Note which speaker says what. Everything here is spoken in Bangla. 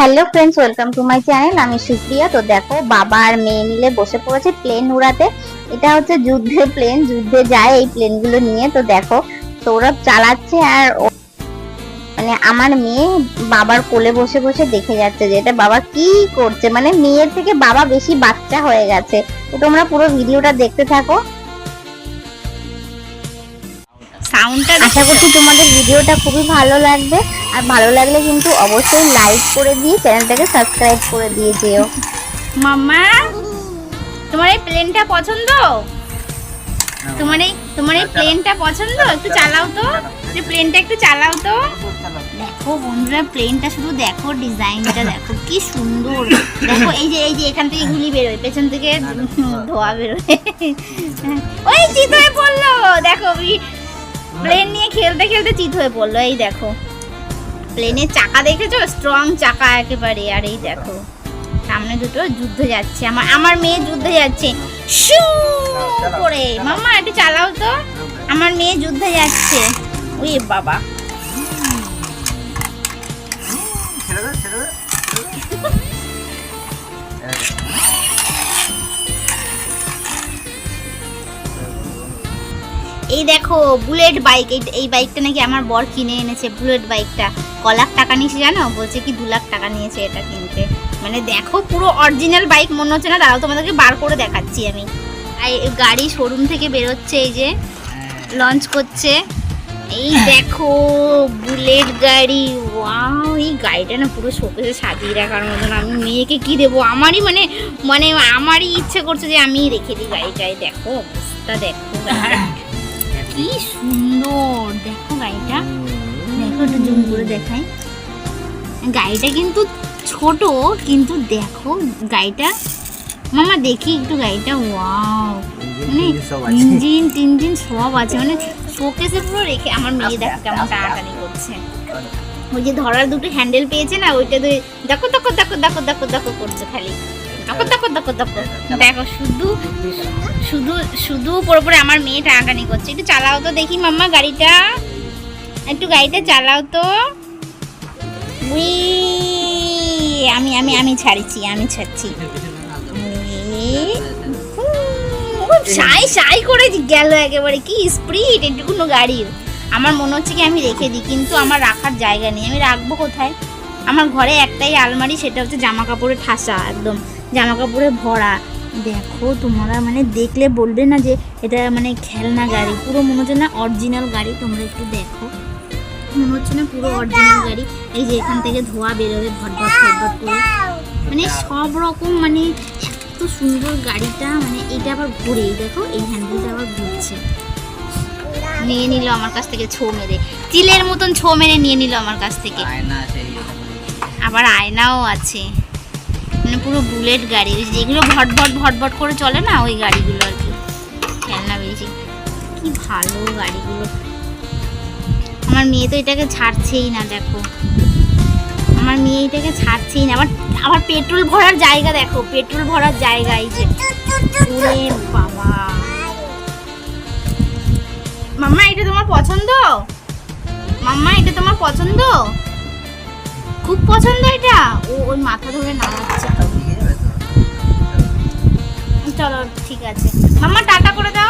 Speaker 1: Hello friends welcome to my channel আমি সুপ্রিয়া। তো দেখো বাবা আর মেয়ে মিলে বসে পড়েছে প্লেন উড়াতে। এটা হচ্ছে যুদ্ধে প্লেন যুদ্ধে যায় এই প্লেনগুলো নিয়ে। তো দেখো সৌরভ চালাচ্ছে আর মানে আমার মেয়ে বাবার কোলে বসে বসে দেখে যাচ্ছে যে এটা বাবা কি করছে। মানে মেয়ের থেকে বাবা বেশি বাচ্চা হয়ে গেছে। তো তোমরা পুরো ভিডিওটা দেখতে থাকো।
Speaker 2: সাউন্ডটা
Speaker 1: আশা করছি তোমাদের ভিডিওটা খুবই ভালো লাগবে। আর ভালো লাগলে কিন্তু অবশ্যই লাইক করে দিয়ে চ্যানেলটাকে সাবস্ক্রাইব করে দিয়ে যেও।
Speaker 2: মাম্মা তোমার এই প্লেনটা পছন্দ? তোমার এই তোমার এই প্লেনটা পছন্দ? একটু চালাও। তো। যে প্লেনটা একটু চালাও তো। দেখো বন্ধুরা প্লেনটা শুধু দেখো ডিজাইনটা দেখো কি সুন্দর। দেখো এই যে এই যে এখান থেকে গুলি বেরোয় পেছন থেকে ধোয়া বেরোয়। ওই চিত হয়ে পড়ল। দেখো প্লেন নিয়ে খেলতে খেলতে চিত হয়ে পড়ল। এই দেখো। প্লেনের চাকা দেখেছ? স্ট্রং চাকা একেবারে। আর এই দেখো, সামনে দুটো যুদ্ধ যাচ্ছে। আমার আমার মেয়ে যুদ্ধে যাচ্ছে। শু করে। মামা একটু চালাও তো। আমার মেয়ে যুদ্ধে যাচ্ছে। ওই বাবা। এই দেখো বুলেট বাইক এই বাইকটা নাকি আমার বর কিনে এনেছে বুলেট বাইকটা ক লাখ টাকা নিয়েছে জানো? বলছে কি দু লাখ টাকা নিয়েছে এটা কিনতে। মানে দেখো পুরো অরিজিনাল বাইক মনে হচ্ছে না দাঁড়াও, তোমাদেরকে বার করে দেখাচ্ছি আমি। আর গাড়ি শোরুম থেকে বেরোচ্ছে এই যে লঞ্চ করছে। এই দেখো, বুলেট গাড়ি ওয়াও এই গাড়িটা না পুরো শোকেসে সাজিয়ে রাখার মতন। আমি মেয়েকে কি দেবো? আমারই মানে মানে আমারই ইচ্ছে করছে যে আমি রেখে দিই গাড়িটায় দেখো অবস্থা, দেখো। কি সুন্দর, দেখো গাড়িটা। দেখো একটু জুম করে দেখাই। গাড়িটা কিন্তু ছোট কিন্তু দেখো গাড়িটা মামা দেখি একটু গাড়িটা ওয়াও। মানে ইঞ্জিন টিঞ্জিন সব আছে। মানে শোকেসে পুরো রেখে আমার মেয়ে দেখো কেমন টানাটানি করছে। ওই যে ধরার দুটো হ্যান্ডেল পেয়েছে না ওইটা দিয়ে দেখো দেখো দেখো দেখো দেখো দেখো করছে খালি। দেখো দেখো দেখো দেখো। দেখো শুধু শুধু শুধু পরে পরে আমার মেয়ে টানাটানি করছে। একটু চালাও তো দেখি মাম্মা গাড়িটা। একটু গাড়িটা চালাও তো। উই আমি আমি আমি ছাড়ছি আমি ছাড়ছি। উম, সাই সাই করে গেল একেবারে কি স্পিড এটুকুনো গাড়ির। আমার মনে হচ্ছে কি আমি রেখে দিই কিন্তু আমার রাখার জায়গা নেই আমি রাখব কোথায়? আমার ঘরে একটাই আলমারি সেটা হচ্ছে জামা কাপড়ের ঠাসা একদম জামা কাপড়ে ভরা। দেখো তোমরা মানে দেখলে বলবে না যে এটা মানে খেলনা গাড়ি পুরো মনে হচ্ছে না অরিজিনাল গাড়ি তোমরা একটু দেখো। মনে হচ্ছে না পুরো অরিজিনাল গাড়ি। এই যে এখান থেকে ধোয়া বেরোবে ভটভট ভটভট করে। মানে সব রকম মানে এত সুন্দর গাড়িটা মানে এটা আবার ঘুরে দেখো এই হ্যান্ডেলটা আবার ঘুরছে। নিয়ে নিল আমার কাছ থেকে ছো মেরে। চিলের মতন ছো মেরে নিয়ে নিল আমার কাছ থেকে। আবার আয়নাও আছে। মানে পুরো বুলেট গাড়ি। যেগুলো ভটভট ভটভট করে চলে না ওই গাড়িগুলো আর কি। খেলনা বেশি। কি ভালো গাড়িগুলো। আমার মেয়ে তো এটাকে ছাড়ছেই না, দেখো। আমার মেয়ে এটাকে ছাড়ছেই না। আবার আবার পেট্রোল ভরার জায়গা দেখো, পেট্রোল ভরার জায়গা এই যে। বাবা। মাম্মা, এটা তোমার পছন্দ? মাম্মা, এটা তোমার পছন্দ? খুব পছন্দ এটা? ও ওই মাথা ধরে নামাচ্ছে চলো, ঠিক আছে। মাম্মা, টাটা করে দাও।